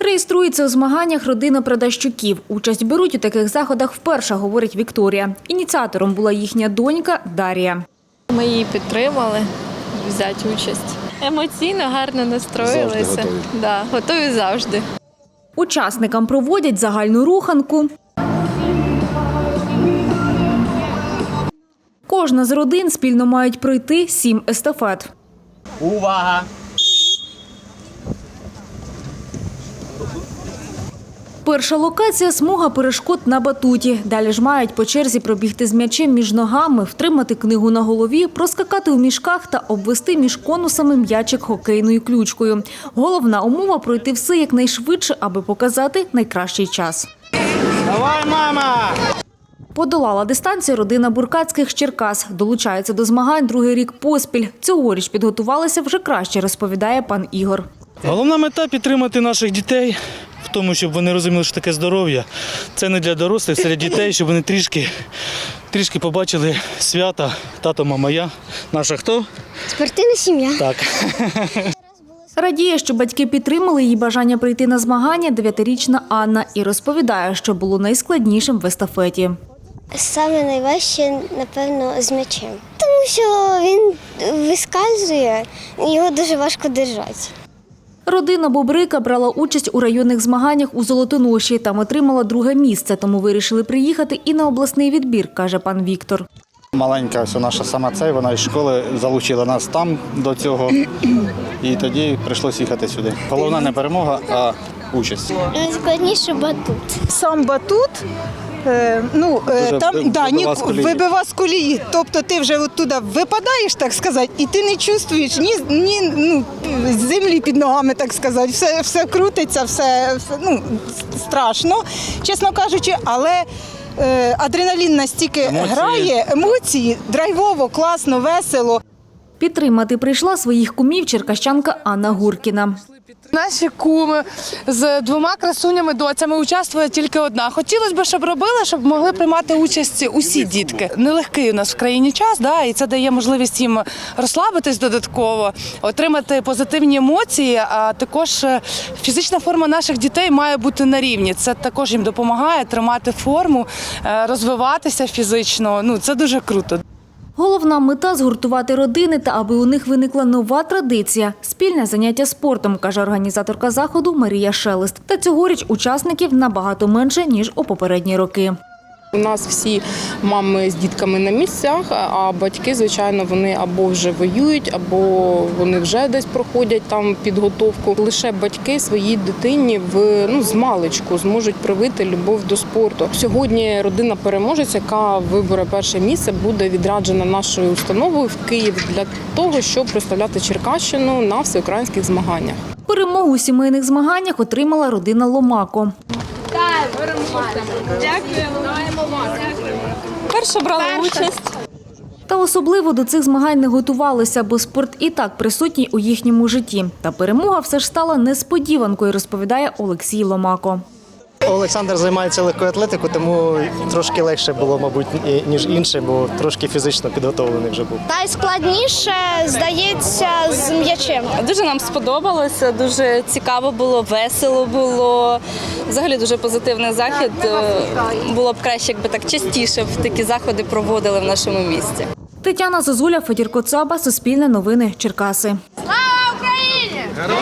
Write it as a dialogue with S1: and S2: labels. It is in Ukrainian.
S1: Реєструється у змаганнях родина Продащуків. Участь беруть у таких заходах вперше, говорить Вікторія. Ініціатором була їхня донька Дар'я.
S2: Ми її підтримали взяти участь. Емоційно гарно настроїлися.
S3: Завжди готові.
S2: Да, готові завжди.
S1: Учасникам проводять загальну руханку. Кожна з родин спільно мають пройти сім естафет.
S4: Увага!
S1: Перша локація смуга перешкод на батуті. Далі ж мають по черзі пробігти з м'ячем між ногами, втримати книгу на голові, проскакати у мішках та обвести між конусами м'ячик хокейною ключкою. Головна умова пройти все якнайшвидше, аби показати найкращий час.
S4: Давай, мама!
S1: Подолала дистанцію родина буркацьких з Черкас. Долучається до змагань другий рік поспіль. Цьогоріч підготувалися вже краще, розповідає пан Ігор.
S5: Головна мета підтримати наших дітей в тому, щоб вони розуміли, що таке здоров'я. Це не для дорослих, це для дітей, щоб вони трішки, трішки побачили свята. Тато, мама, я. Наша хто?
S6: Спортивна сім'я.
S5: Так.
S1: Радіє, що батьки підтримали її бажання прийти на змагання дев'ятирічна Анна і розповідає, що було найскладнішим в естафеті.
S6: Саме найважче, напевно, з м'ячем. Тому що він вискальзує, його дуже важко держати.
S1: Родина Бобрика брала участь у районних змаганнях у Золотоноші. Там отримала друге місце, тому вирішили приїхати і на обласний відбір, каже пан Віктор.
S3: Маленька ось наша сама цей, вона із школи залучила нас там до цього. І тоді прийшлося їхати сюди. Головна не перемога, а участь.
S6: Найскладніше батут.
S7: сам батут. Е, Ну, е,
S3: Дуже
S7: там
S3: ви-
S7: да, ні,
S3: вибива з колії.
S7: вибива з колії. Тобто ти вже оттуда випадаєш, так сказати, і ти не чувствуєш ні, ні ну, землі під ногами, так сказати. Все, все крутиться, все, все ну, страшно, чесно кажучи, але. е, Адреналін настільки
S3: Емоції.
S7: грає, емоції драйвово, класно, весело.
S1: Підтримати прийшла своїх кумів черкащанка Анна Гуркіна.
S8: Наші куми з двома красунями доцями участвує тільки одна. Хотілося б, щоб робили, щоб могли приймати участь усі дітки. Нелегкий у нас в країні час, да, і це дає можливість їм розслабитись додатково, отримати позитивні емоції. А також е, фізична форма наших дітей має бути на рівні. Це також їм допомагає тримати форму, е, розвиватися фізично. Ну це дуже круто.
S1: Головна мета згуртувати родини та аби у них виникла нова традиція спільне заняття спортом, каже організаторка заходу Марія Шелест. Та цьогоріч учасників набагато менше ніж у попередні роки.
S9: У нас всі мами з дітками на місцях, а батьки, звичайно, вони або вже воюють, або вони вже десь проходять там підготовку. Лише батьки своїй дитині в ну з маличку зможуть привити любов до спорту. Сьогодні родина переможець, яка вибере перше місце, буде відряджена нашою установою в Київ для того, щоб представляти Черкащину на всеукраїнських змаганнях.
S1: Перемогу у сімейних змаганнях отримала родина Ломако.
S2: Перша брала участь.
S1: Та особливо до цих змагань не готувалися, бо спорт і так присутній у їхньому житті. Та перемога все ж стала несподіванкою, розповідає Олексій Ломако.
S10: Олександр займається легкою атлетикою, тому трошки легше було, мабуть, ніж інше, бо трошки фізично підготовлений вже був.
S6: Найскладніше, здається, з м'ячем.
S2: Дуже нам сподобалося, дуже цікаво було, весело було. Взагалі дуже позитивний захід. Е, Було б краще, якби так частіше в такі заходи проводили в нашому місті.
S1: Тетяна Зозуля, Федір Коцаба, Суспільне новини, Черкаси.
S6: Слава Україні!
S4: Героям